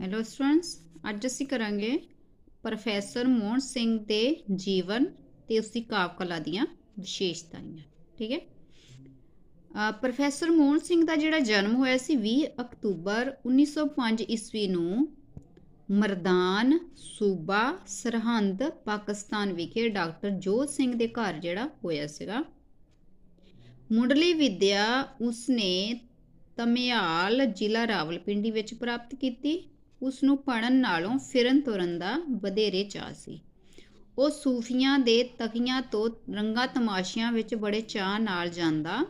Hello students ਅੱਜ ਅਸੀਂ ਕਰਾਂਗੇ ਪ੍ਰੋਫੈਸਰ ਮੋਹਨ ਸਿੰਘ ਦੇ ਜੀਵਨ ਤੇ ਉਸ ਦੀ ਕਾਵ ਕਲਾ ਦੀਆਂ ਵਿਸ਼ੇਸ਼ਤਾਵਾਂ ਠੀਕ ਹੈ? ਪ੍ਰੋਫੈਸਰ ਮੋਹਨ ਸਿੰਘ ਦਾ ਜਿਹੜਾ ਜਨਮ ਹੋਇਆ ਸੀ 20 ਅਕਤੂਬਰ 1905 ਈਸਵੀ ਨੂੰ ਮਰਦਾਨ ਸੂਬਾ ਸਰਹੰਦ, ਪਾਕਿਸਤਾਨ ਵਿਖੇ ਡਾਕਟਰ ਜੋਤ ਸਿੰਘ ਦੇ ਘਰ ਜਿਹੜਾ ਹੋਇਆ ਸੀਗਾ। ਮੁੱਢਲੀ ਵਿੱਦਿਆ ਉਸਨੇ ਤਮਿਆਲ ਜ਼ਿਲ੍ਹਾ ਰਾਵਲਪਿੰਡੀ ਵਿੱਚ ਪ੍ਰਾਪਤ ਕੀਤੀ। ਉਸ ਨੂੰ ਪੜਨ ਨਾਲੋਂ ਫਿਰਨ ਤੁਰਨ ਦਾ ਵਧੇਰੇ ਚਾਅ ਸੀ। ਉਹ ਸੂਫੀਆਂ ਦੇ ਤਕੀਆਂ ਤੋਂ ਰੰਗਾ ਤਮਾਸ਼ਿਆਂ ਵਿੱਚ ਬੜੇ ਚਾਅ ਨਾਲ ਜਾਂਦਾ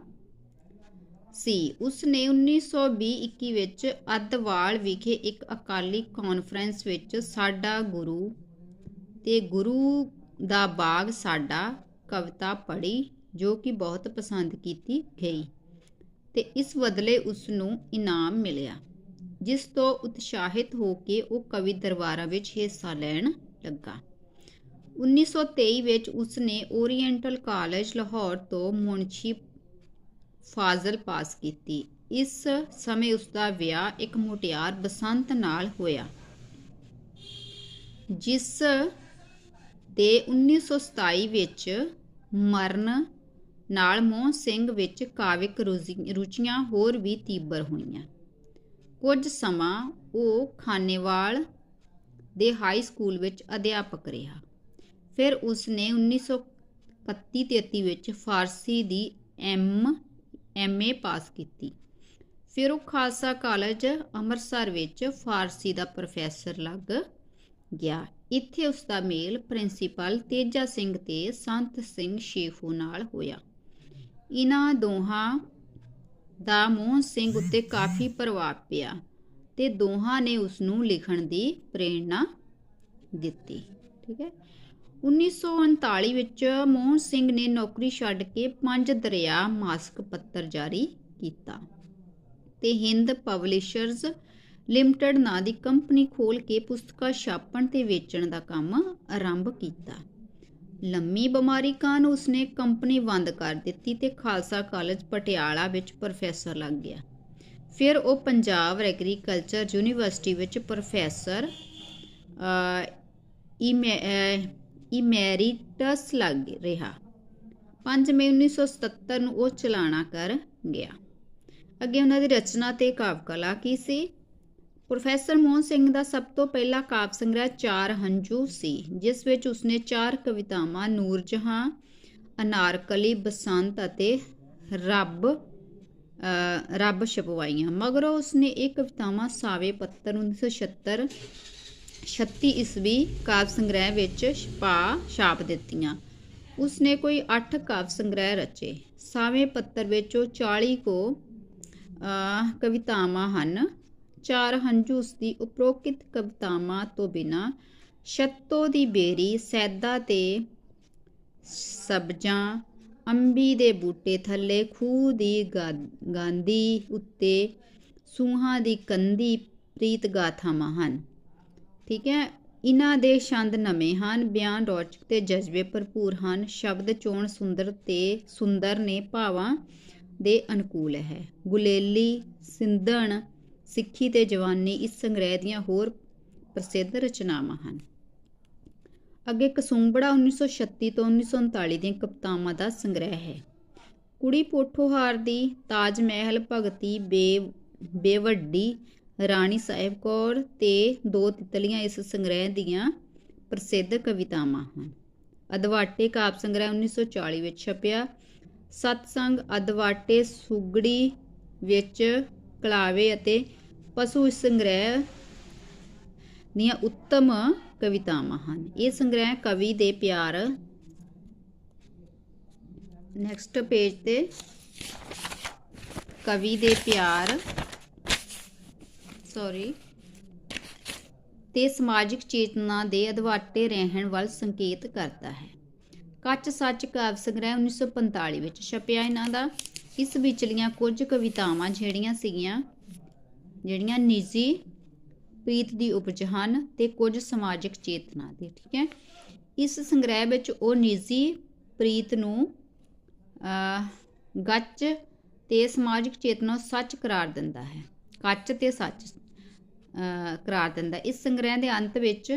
ਸੀ। ਉਸ ਨੇ 1920-21 ਵਿੱਚ ਅੱਧਵਾਲ ਵਿਖੇ ਇੱਕ ਅਕਾਲੀ ਕਾਨਫਰੰਸ ਵਿੱਚ ਸਾਡਾ ਗੁਰੂ ਤੇ ਗੁਰੂ ਦਾ ਬਾਗ ਸਾਡਾ ਕਵਿਤਾ ਪੜ੍ਹੀ, ਜੋ ਕਿ ਬਹੁਤ ਪਸੰਦ ਕੀਤੀ ਗਈ ਤੇ ਇਸ ਬਦਲੇ ਉਸ ਨੂੰ ਇਨਾਮ ਮਿਲਿਆ। ਜਿਸ ਤੋਂ ਉਤਸ਼ਾਹਿਤ ਹੋ ਕੇ ਉਹ ਕਵੀ ਦਰਬਾਰਾਂ ਵਿੱਚ ਹਿੱਸਾ ਲੈਣ ਲੱਗਾ। 1923 ਵਿੱਚ ਉਸਨੇ ਓਰੀਐਂਟਲ ਕਾਲਜ ਲਾਹੌਰ ਤੋਂ ਮੁਨਸ਼ੀ ਫਾਜ਼ਲ ਪਾਸ ਕੀਤੀ। ਇਸ ਸਮੇਂ ਉਸਦਾ ਵਿਆਹ ਇੱਕ ਮੁਟਿਆਰ ਬਸੰਤ ਨਾਲ ਹੋਇਆ, ਜਿਸ ਦੇ 1927 ਵਿੱਚ ਮਰਨ ਨਾਲ ਮੋਹਨ ਸਿੰਘ ਵਿੱਚ ਕਾਵਿਕ ਰੁਜ਼ੀ- ਰੁਚੀਆਂ ਹੋਰ ਵੀ ਤੀਬਰ ਹੋਈਆਂ। ਕੁਝ ਸਮਾਂ ਉਹ ਖਾਨੇਵਾਲ ਦੇ ਹਾਈ ਸਕੂਲ ਵਿੱਚ ਅਧਿਆਪਕ ਰਿਹਾ। ਫਿਰ ਉਸ ਨੇ 1931-33 ਵਿੱਚ ਫਾਰਸੀ ਦੀ ਐਮ ਐਮਏ ਪਾਸ ਕੀਤੀ। ਫਿਰ ਉਹ ਖਾਲਸਾ ਕਾਲਜ ਅੰਮ੍ਰਿਤਸਰ ਵਿੱਚ ਫਾਰਸੀ ਦਾ ਪ੍ਰੋਫੈਸਰ ਲੱਗ ਗਿਆ। ਇੱਥੇ ਉਸ ਦਾ ਮੇਲ ਪ੍ਰਿੰਸੀਪਲ ਤੇਜਾ ਸਿੰਘ ਤੇ ਸੰਤ ਸਿੰਘ ਸ਼ੇਫੂ ਨਾਲ ਹੋਇਆ। ਇਹਨਾਂ ਦੋਹਾਂ ਦਾ ਮੋਹਨ ਸਿੰਘ ਉੱਤੇ ਕਾਫੀ ਪ੍ਰਭਾਵ ਪਿਆ ਤੇ ਦੋਹਾਂ ਨੇ ਉਸ ਨੂੰ ਲਿਖਣ ਦੀ ਪ੍ਰੇਰਣਾ ਦਿੱਤੀ, ਠੀਕ ਹੈ। 1939 ਵਿੱਚ ਮੋਹਨ ਸਿੰਘ ਨੇ ਨੌਕਰੀ ਛੱਡ ਕੇ ਪੰਜ ਦਰਿਆ ਮਾਸਕ ਪੱਤਰ ਜਾਰੀ ਕੀਤਾ ਤੇ ਹਿੰਦ ਪਬਲਿਸ਼ਰਜ਼ ਲਿਮਟਿਡ ਨਾਂ ਦੀ ਕੰਪਨੀ ਖੋਲ ਕੇ ਪੁਸਤਕਾਂ ਛਾਪਣ ਤੇ ਵੇਚਣ ਦਾ ਕੰਮ ਆਰੰਭ ਕੀਤਾ। ਲੰਮੀ ਬਿਮਾਰੀ ਕਾਰਨ ਉਸਨੇ ਕੰਪਨੀ ਬੰਦ ਕਰ ਦਿੱਤੀ ਤੇ ਖਾਲਸਾ ਕਾਲਜ ਪਟਿਆਲਾ ਵਿੱਚ ਪ੍ਰੋਫੈਸਰ ਲੱਗ ਗਿਆ। ਫਿਰ ਉਹ ਪੰਜਾਬ ਐਗਰੀਕਲਚਰ ਯੂਨੀਵਰਸਿਟੀ ਵਿੱਚ ਪ੍ਰੋਫੈਸਰ ਅ, ਇਮੈਰੀਟਸ ਲੱਗ ਰਿਹਾ। 5 ਮਈ 1977 ਨੂੰ ਉਹ ਚਲਾਣਾ ਕਰ ਗਿਆ। ਅੱਗੇ ਉਹਨਾਂ ਦੀ ਰਚਨਾ ਤੇ ਕਾਵ ਕਲਾ ਕੀ ਸੀ? ਪ੍ਰੋਫੈਸਰ ਮੋਹਨ ਸਿੰਘ ਦਾ ਸਭ ਤੋਂ ਪਹਿਲਾ ਕਾਵਿ ਸੰਗ੍ਰਹਿ ਚਾਰ ਹੰਝੂ ਸੀ, ਜਿਸ ਵਿੱਚ ਉਸਨੇ ਚਾਰ ਕਵਿਤਾਵਾਂ ਨੂਰਜਹਾਂ, ਅਨਾਰਕਲੀ, ਬਸੰਤ ਅਤੇ ਰੱਬ ਰੱਬ ਛਪਵਾਈਆਂ। ਮਗਰੋਂ ਉਸਨੇ ਇਹ ਕਵਿਤਾਵਾਂ ਸਾਵੇ ਪੱਤਰ 1976 36 ਈਸਵੀ ਕਾਵਿ ਸੰਗ੍ਰਹਿ ਵਿੱਚ ਛਪਾ ਛਾਪ ਦਿੱਤੀਆਂ। ਉਸਨੇ ਕੋਈ 8 ਕਾਵਿ ਸੰਗ੍ਰਹਿ ਰਚੇ। ਸਾਵੇਂ ਪੱਤਰ ਵਿੱਚ ਉਹ 40 ਕੋ ਕਵਿਤਾਵਾਂ ਹਨ। ਚਾਰ ਹੰਝੂ ਉਸ ਦੀ ਉਪਰੋਕਤ ਕਵਿਤਾਵਾਂ ਤੋਂ ਬਿਨਾ ਛੱਤੋ ਦੀ ਬੇਰੀ, ਸੈਦਾ ਤੇ ਸਬਜਾਂ, ਅੰਬੀ ਦੇ ਬੂਟੇ ਥੱਲੇ, ਖੂਹ ਦੀ ਗਾ- ਗਾਂਦੀ ਉੱਤੇ ਸੂਹਾਂ ਦੀ ਕੰਦੀ ਪ੍ਰੀਤ ਗਾਥਾਵਾਂ ਹਨ। ਠੀਕ ਹੈ? ਇਹਨਾਂ ਦੇ ਛੰਦ ਨਵੇਂ ਹਨ, ਬਿਆਨ ਰੌਚਕ ਤੇ ਜਜ਼ਬੇ ਭਰਪੂਰ ਹਨ, ਸ਼ਬਦ ਚੋਣ ਸੁੰਦਰ ਤੇ ਸੁੰਦਰ ਨੇ ਭਾਵਾਂ ਦੇ ਅਨੁਕੂਲ ਹੈ। ਗੁਲੇਲੀ, ਸਿੰਧਣ ਸਿੱਖੀ ਤੇ ਜਵਾਨੀ ਇਸ ਸੰਗ੍ਰਹਿ ਦੀਆਂ ਹੋਰ ਪ੍ਰਸਿੱਧ ਰਚਨਾਵਾਂ ਹਨ। ਅੱਗੇ ਕਸੂੰਬੜਾ 1936 ਤੋਂ 1939 ਦੀਆਂ ਕਵਿਤਾਵਾਂ ਦਾ ਸੰਗ੍ਰਹਿ ਹੈ। ਕੁੜੀ ਪੋਠੋਹਾਰ ਦੀ ਤਾਜ ਮਹਿਲ ਭਗਤੀ ਬੇ, ਬੇਵੱਡੀ ਰਾਣੀ ਸਾਹਿਬ ਕੌਰ ਤੇ ਦੋ ਤਿਤਲੀਆਂ ਇਸ ਸੰਗ੍ਰਹਿ ਦੀਆਂ ਪ੍ਰਸਿੱਧ ਕਵਿਤਾਵਾਂ ਹਨ। ਅਦਵਾਟੇ ਕਾਵ ਸੰਗ੍ਰਹਿ 1940 ਵਿੱਚ ਛਪਿਆ, ਸਤਸੰਗ ਅਦਵਾਟੇ ਸੁਗੜੀ ਵਿੱਚ ਕਲਾਵੇ ਅਤੇ ਪਸ਼ੂ ਸੰਗ੍ਰਹਿ ਦੀਆਂ ਉੱਤਮ ਕਵਿਤਾਵਾਂ ਹਨ ਇਹ ਸੰਗ੍ਰਹਿ ਕਵੀ ਦੇ ਪਿਆਰ ਨੈਕਸਟ ਪੇਜ ਤੇ ਕਵੀ ਦੇ ਪਿਆਰ ਸੌਰੀ ਤੇ ਸਮਾਜਿਕ ਚੇਤਨਾ ਦੇ ਅਧਵਾਟੇ ਰਹਿਣ ਵੱਲ ਸੰਕੇਤ ਕਰਦਾ ਹੈ ਕੱਚ ਸੱਚ ਕਾਵ ਸੰਗ੍ਰਹਿ 1945 ਵਿੱਚ ਛਪਿਆ ਇਹਨਾਂ ਦਾ ਇਸ ਵਿਚਲੀਆਂ ਕੁਝ ਕਵਿਤਾਵਾਂ ਜਿਹੜੀਆਂ ਸੀਗੀਆਂ ਜਿਹੜੀਆਂ ਨਿੱਜੀ ਪ੍ਰੀਤ ਦੀ ਉਪਜ ਹਨ ਤੇ ਕੁਝ ਸਮਾਜਿਕ ਚੇਤਨਾ ਦੀ, ਠੀਕ ਹੈ? ਇਸ ਸੰਗ੍ਰਹਿ ਵਿੱਚ ਉਹ ਨਿੱਜੀ ਪ੍ਰੀਤ ਨੂੰ ਗੱਚ ਤੇ ਸਮਾਜਿਕ ਚੇਤਨਾ ਸੱਚ ਕਰਾਰ ਦਿੰਦਾ ਹੈ। ਕੱਚ ਤੇ ਸੱਚ ਕਰਾਰ ਦਿੰਦਾ ਇਸ ਸੰਗ੍ਰਹਿ ਦੇ ਅੰਤ ਵਿੱਚ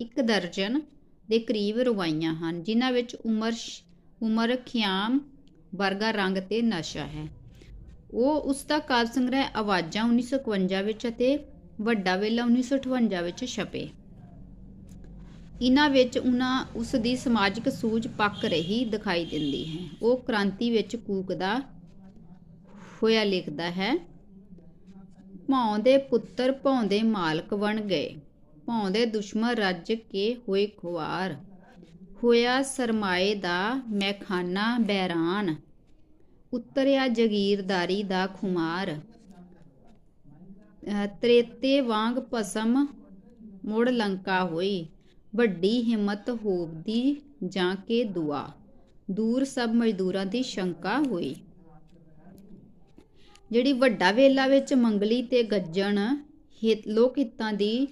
ਇੱਕ ਦਰਜਨ ਦੇ ਕਰੀਬ ਰਵਾਈਆਂ ਹਨ, ਜਿਨ੍ਹਾਂ ਵਿੱਚ ਉਮਰ ਸ਼- ਉਮਰ, ਖਿਆਮ, ਵਰਗਾ, ਰੰਗ ਤੇ ਨਸ਼ਾ ਹੈ। ਉਹ ਉਸ ਦਾ ਕਾਵਿ ਸੰਗ੍ਰਹਿ ਆਵਾਜ਼ਾਂ 1951 ਵਿੱਚ ਅਤੇ ਵੱਡਾ ਵੇਲਾ 1958 ਵਿੱਚ ਛਪੇ। ਇਹਨਾਂ ਵਿੱਚ ਉਹਨਾਂ ਉਸ ਦੀ ਸਮਾਜਿਕ ਸੂਝ ਪੱਕ ਰਹੀ ਦਿਖਾਈ ਦਿੰਦੀ ਹੈ। ਉਹ ਕ੍ਰਾਂਤੀ ਵਿੱਚ ਕੂਕਦਾ ਹੋਇਆ ਲਿਖਦਾ ਹੈ ਭੌਂ ਦੇ ਪੁੱਤਰ ਭੌਂ ਦੇ ਮਾਲਕ ਬਣ ਗਏ। ਭੌਂ ਦੇ ਦੁਸ਼ਮਣ ਰੱਜ ਕੇ ਹੋਏ ਖੁਆਰ। ਹੋਇਆ ਸਰਮਾਏ ਦਾ ਮੈਖਾਨਾ ਬਹਿਰਾਨ। ਉਤਰਿਆ ਜਗੀਰਦਾਰੀ ਦਾ ਖੁਮਾਰ। ਤ੍ਰੇਤੇ ਵਾਂਗ ਭਸਮ ਮੁੜ ਲੰਕਾ ਹੋਈ। ਵੱਡੀ ਹਿੰਮਤ ਹੋਵਦੀ ਜਾਂ ਕੇ ਦੁਆ? ਦੂਰ ਸਭ ਮਜ਼ਦੂਰਾਂ ਦੀ ਸ਼ੰਕਾ ਹੋਈ। ਜਿਹੜੀ ਵੱਡਾ ਵੇਲਾ ਵਿੱਚ ਮੰਗਲੀ ਤੇ ਗੱਜਣ ਲੋਕ ਹਿੱਤਾਂ ਦੀ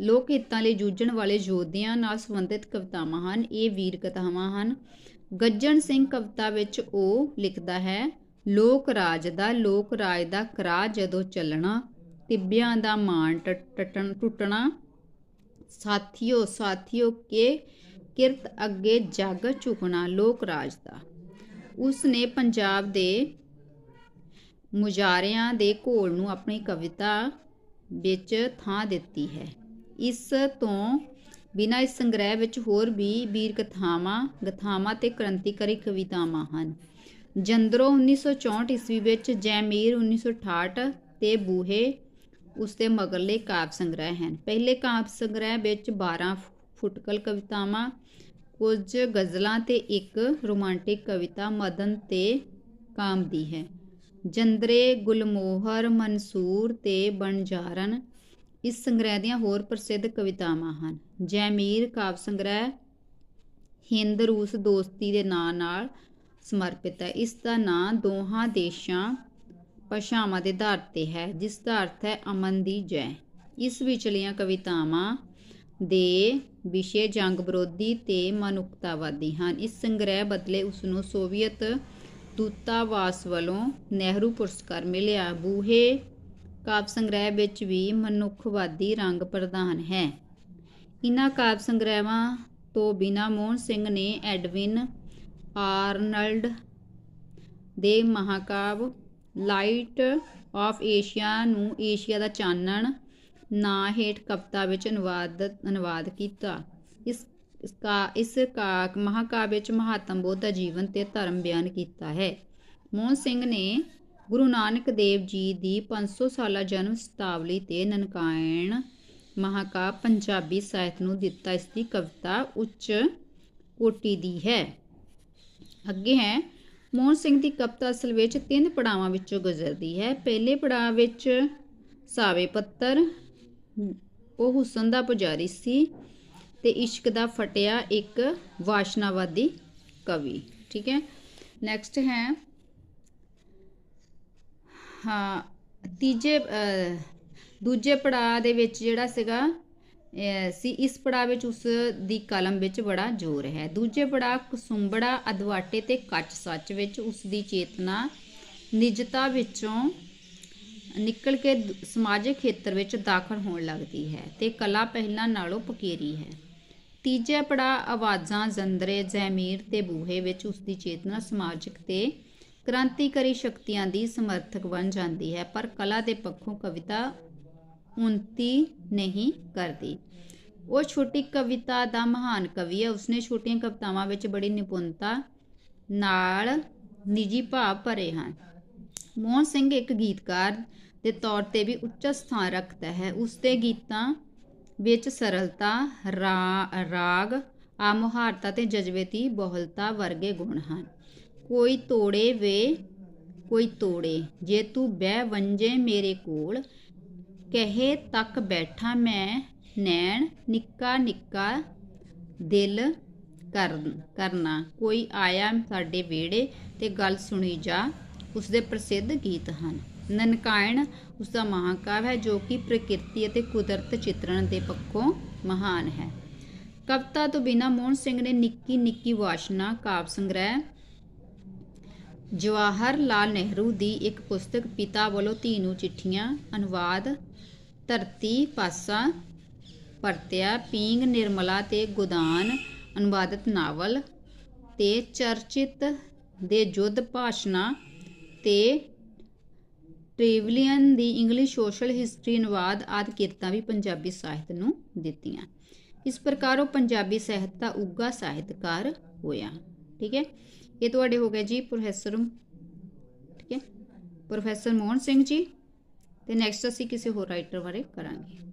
ਲੋਕ ਹਿੱਤਾਂ ਲਈ ਜੂਝਣ ਵਾਲੇ ਯੋਧਿਆਂ ਨਾਲ ਸੰਬੰਧਿਤ ਕਵਿਤਾਵਾਂ ਹਨ, ਇਹ ਵੀਰ ਕਥਾਵਾਂ ਹਨ। ਗੱਜਣ ਸਿੰਘ ਕਵਿਤਾ ਵਿੱਚ ਉਹ ਲਿਖਦਾ ਹੈ, ਲੋਕ ਰਾਜ ਦਾ, ਲੋਕ ਰਾਜ ਦਾ ਕਰਾ ਜਦੋਂ ਚੱਲਣਾ, ਟਿੱਬਿਆਂ ਦਾ ਮਾਣ ਟਟਣ, ਟੁੱਟਣਾ, ਸਾਥੀਓ ਸਾਥੀਓ, ਕੇ ਕਿਰਤ ਅੱਗੇ ਜੱਗ ਝੁਕਣਾ, ਲੋਕ ਰਾਜ ਦਾ। ਉਸ ਨੇ ਪੰਜਾਬ ਦੇ ਮੁਜਾਰਿਆਂ ਦੇ ਘੋਲ ਨੂੰ ਆਪਣੀ ਕਵਿਤਾ ਵਿੱਚ ਥਾਂ ਦਿੱਤੀ ਹੈ। ਇਸ ਤੋਂ ਬਿਨਾਂ ਇਸ ਸੰਗ੍ਰਹਿ ਵਿੱਚ ਹੋਰ ਵੀ ਵੀਰ ਕਥਾਵਾਂ ਗਥਾਵਾਂ ਤੇ ਕ੍ਰਾਂਤੀਕਾਰੀ ਕਵਿਤਾਵਾਂ ਹਨ। ਜੰਦਰੋ 1964 ਈਸਵੀ ਵਿੱਚ ਜੈਮੀਰ 1968 ਤੇ ਬੂਹੇ ਉਸ ਦੇ ਮਗਰਲੇ ਕਾਵਿ ਸੰਗ੍ਰਹਿ ਹਨ। ਪਹਿਲੇ ਕਾਵਿ ਸੰਗ੍ਰਹਿ ਵਿੱਚ 12 ਫੁਟਕਲ ਕਵਿਤਾਵਾਂ, ਕੁਝ ਗਜ਼ਲਾਂ ਤੇ ਇੱਕ ਰੋਮਾਂਟਿਕ ਕਵਿਤਾ ਮਦਨ ਤੇ ਕਾਮ ਦੀ ਹੈ। ਜੰਦਰੇ ਗੁਲਮੋਹਰ ਮਨਸੂਰ ਤੇ ਬਣਜਾਰਨ ਇਸ ਸੰਗ੍ਰਹਿ ਦੀਆਂ ਹੋਰ ਪ੍ਰਸਿੱਧ ਕਵਿਤਾਵਾਂ ਹਨ। ਜੈਮੀਰ ਕਾਵਿ ਸੰਗ੍ਰਹਿ, ਹਿੰਦ ਰੂਸ ਦੋਸਤੀ ਦੇ ਨਾਂ ਨਾਲ ਸਮਰਪਿਤ ਹੈ। ਇਸ ਦਾ ਨਾਂ ਦੋਹਾਂ ਦੇਸ਼ਾਂ ਭਾਸ਼ਾਵਾਂ ਦੇ ਆਧਾਰ ਤੇ ਹੈ, ਜਿਸ ਦਾ ਅਰਥ ਹੈ ਅਮਨ ਦੀ ਜੈ। ਇਸ ਵਿਚਲੀਆਂ ਕਵਿਤਾਵਾਂ ਦੇ ਵਿਸ਼ੇ ਜੰਗ ਵਿਰੋਧੀ ਤੇ ਮਨੁੱਖਤਾਵਾਦੀ ਹਨ। ਇਸ ਸੰਗ੍ਰਹਿ ਬਦਲੇ ਉਸ ਨੂੰ ਸੋਵੀਅਤ ਦੂਤਾਵਾਸ ਵੱਲੋਂ ਨਹਿਰੂ ਪੁਰਸਕਾਰ ਮਿਲਿਆ। ਬੂਹੇ ਕਾਵਿ ਸੰਗ੍ਰਹਿ ਵਿੱਚ ਵੀ ਮਨੁੱਖਵਾਦੀ ਰੰਗ ਪ੍ਰਧਾਨ ਹੈ। ਇਨ੍ਹਾਂ ਕਾਵਿ ਸੰਗ੍ਰਹਿਾਂ ਤੋਂ ਬਿਨਾਂ ਮੋਹਨ ਸਿੰਘ ਨੇ ਐਡਵਿਨ ਆਰਨਲਡ ਦੇ ਮਹਾਕਾਵ ਲਾਈਟ ਆਫ ਏਸ਼ੀਆ ਨੂੰ ਏਸ਼ੀਆ ਦਾ ਚਾਨਣ ਨਾਂ ਹੇਠ ਕਵਿਤਾ ਵਿੱਚ ਅਨੁਵਾਦ ਅਨੁਵਾਦ ਕੀਤਾ। ਇਸ ਇਸ ਕਾ ਇਸ ਕਾ ਮਹਾਕਾਵਿ ਵਿੱਚ ਮਹਾਤਮ ਬੁੱਧ ਦਾ ਜੀਵਨ ਤੇ ਧਰਮ ਬਿਆਨ ਕੀਤਾ ਹੈ। ਮੋਹਨ ਸਿੰਘ ਨੇ ਗੁਰੂ ਨਾਨਕ ਦੇਵ ਜੀ ਦੀ 500 ਸਾਲਾ ਜਨਮ ਸ਼ਤਾਬਦੀ ਤੇ ਨਨਕਾਇਣ ਮਹਾਕਾਵਿ ਪੰਜਾਬੀ ਸਾਹਿਤ ਨੂੰ ਦਿੱਤਾ ਇਸ ਦੀ ਕਵਿਤਾ ਉੱਚ ਕੋਟੀ ਦੀ ਹੈ। ਅੱਗੇ ਹੈ, ਮੋਹਨ ਸਿੰਘ ਦੀ ਕਵਿਤਾ ਅਸਲ ਵਿੱਚ ਤਿੰਨ ਪੜਾਵਾਂ ਵਿੱਚੋਂ ਗੁਜ਼ਰਦੀ ਹੈ। ਪਹਿਲੇ ਪੜਾਅ ਵਿੱਚ ਸਾਵੇ ਪੱਤਰ, ਉਹ ਹੁਸਨ ਦਾ ਪੁਜਾਰੀ ਸੀ ਤੇ ਇਸ਼ਕ ਦਾ ਫਟਿਆ ਇੱਕ ਵਾਸ਼ਨਾਵਾਦੀ ਕਵੀ, ਠੀਕ ਹੈ। ਨੈਕਸਟ ਹੈ ਹਾਂ ਤੀਜੇ ਅਹ, ਦੂਜੇ ਪੜਾਅ ਦੇ ਵਿੱਚ ਜਿਹੜਾ ਸੀਗਾ ਸੀ ਇਸ ਪੜਾਅ ਵਿੱਚ ਉਸ ਦੀ ਕਲਮ ਵਿੱਚ ਬੜਾ ਜ਼ੋਰ ਹੈ। ਦੂਜੇ ਪੜਾਅ ਕਸੁੰਬੜਾ ਅਦਵਾਟੇ ਤੇ ਕੱਚ ਸੱਚ ਵਿੱਚ ਉਸ ਦੀ ਚੇਤਨਾ ਨਿਜਤਾ ਵਿੱਚੋਂ ਨਿਕਲ ਕੇ ਦ- ਸਮਾਜਿਕ ਖੇਤਰ ਵਿੱਚ ਦਾਖਲ ਹੋਣ ਲੱਗਦੀ ਹੈ ਤੇ ਕਲਾ ਪਹਿਲਾਂ ਨਾਲੋਂ ਪਕੇਰੀ ਹੈ। ਤੀਜਾ ਪੜਾਅ ਆਵਾਜ਼ਾਂ ਜ਼ੰਦਰੇ ਜ਼ੈਮੀਰ ਤੇ ਬੂਹੇ ਵਿੱਚ ਉਸ ਦੀ ਚੇਤਨਾ ਸਮਾਜਿਕ ਤੇ ਕ੍ਰਾਂਤੀਕਾਰੀ ਸ਼ਕਤੀਆਂ ਦੀ ਸਮਰਥਕ ਬਣ ਜਾਂਦੀ ਹੈ, ਪਰ ਕਲਾ ਦੇ ਪੱਖੋਂ ਕਵਿਤਾ ਉਨਤੀ ਨਹੀਂ ਕਰਦੀ। ਉਹ ਛੋਟੀ ਕਵਿਤਾ ਦਾ ਮਹਾਨ ਕਵੀ ਹੈ। ਉਸਨੇ ਛੋਟੀਆਂ ਕਵਿਤਾਵਾਂ ਵਿੱਚ ਬੜੀ ਨਿਪੁੰਨਤਾ ਨਾਲ ਨਿੱਜੀ ਭਾਵ ਭਰੇ ਹਨ। ਮੋਹਨ ਸਿੰਘ ਇੱਕ ਗੀਤਕਾਰ ਦੇ ਤੌਰ ਤੇ ਵੀ ਉੱਚਾ ਸਥਾਨ ਰੱਖਦਾ ਹੈ। ਉਸ ਦੇ ਗੀਤਾਂ ਵਿੱਚ ਸਰਲਤਾ ਰਾਗ, ਆਮੁਹਾਰਤਾ ਤੇ ਜਜ਼ਬੇ ਦੀ ਬਹੁਲਤਾ ਵਰਗੇ ਗੁਣ ਹਨ। ਕੋਈ ਤੋੜੇ ਵੇ, ਕੋਈ ਤੋੜੇ। ਜੇ ਤੂੰ ਬਹਿ ਵੰਜੇ ਮੇਰੇ ਕੋਲ, ਕਹੇ ਤੱਕ ਬੈਠਾ ਮੈਂ, ਨੈਣ ਨਿੱਕਾ ਨਿੱਕਾ ਦਿਲ ਕਰਨਾ। ਕੋਈ ਆਇਆ ਸਾਡੇ ਵਿਹੜੇ ਤੇ ਗੱਲ ਸੁਣੀ ਜਾ, ਉਸ ਦੇ ਪ੍ਰਸਿੱਧ ਗੀਤ ਹਨ। ਨਨਕਾਇਣ ਉਸ ਦਾ ਮਹਾਕਾਵਿ ਹੈ, ਜੋ ਕਿ ਪ੍ਰਕਿਰਤੀ ਅਤੇ ਕੁਦਰਤ ਚਿਤਰਣ ਦੇ ਪੱਖੋਂ ਮਹਾਨ ਹੈ। ਕਵਿਤਾ ਤੋਂ ਬਿਨਾਂ ਮੋਹਨ ਸਿੰਘ ਨੇ ਨਿੱਕੀ ਨਿੱਕੀ ਵਾਸ਼ਨਾ, ਕਾਵਿ ਸੰਗ੍ਰਹਿ ਜਵਾਹਰ ਲਾਲ ਨਹਿਰੂ ਦੀ ਇੱਕ ਪੁਸਤਕ ਪਿਤਾ ਵੱਲੋਂ ਧੀ ਨੂੰ ਚਿੱਠੀਆਂ, ਅਨੁਵਾਦ, ਧਰਤੀ, ਪਾਸਾ ਪਰਤਿਆ ਪੀਂਗ ਨਿਰਮਲਾ ਤੇ ਗੋਦਾਨ, ਅਨੁਵਾਦਿਤ ਨਾਵਲ ਤੇ ਚਰਚਿਤ ਦੇ ਯੁੱਧ ਭਾਸ਼ਣਾ ਤੇ ਟ੍ਰੇਵਲੀਅਨ ਦੀ ਇੰਗਲਿਸ਼ ਸੋਸ਼ਲ ਹਿਸਟਰੀ, ਅਨੁਵਾਦ ਆਦਿ ਕਿਰਤਾਂ ਵੀ ਪੰਜਾਬੀ ਸਾਹਿਤ ਨੂੰ ਦਿੱਤੀਆਂ। ਇਸ ਪ੍ਰਕਾਰ ਉਹ ਪੰਜਾਬੀ ਸਾਹਿਤ ਦਾ ਉੱਗਾ ਸਾਹਿਤਕਾਰ ਹੋਇਆ। ਠੀਕ ਹੈ। ਇਹ ਤੁਹਾਡੇ ਹੋ ਗਏ ਜੀ ਪ੍ਰੋਫੈਸਰ ਠੀਕ ਹੈ? ਪ੍ਰੋਫੈਸਰ ਮੋਹਨ ਸਿੰਘ ਜੀ, ਤੇ ਨੈਕਸਟ ਅਸੀਂ ਕਿਸੇ ਹੋਰ ਰਾਈਟਰ ਬਾਰੇ ਕਰਾਂਗੇ।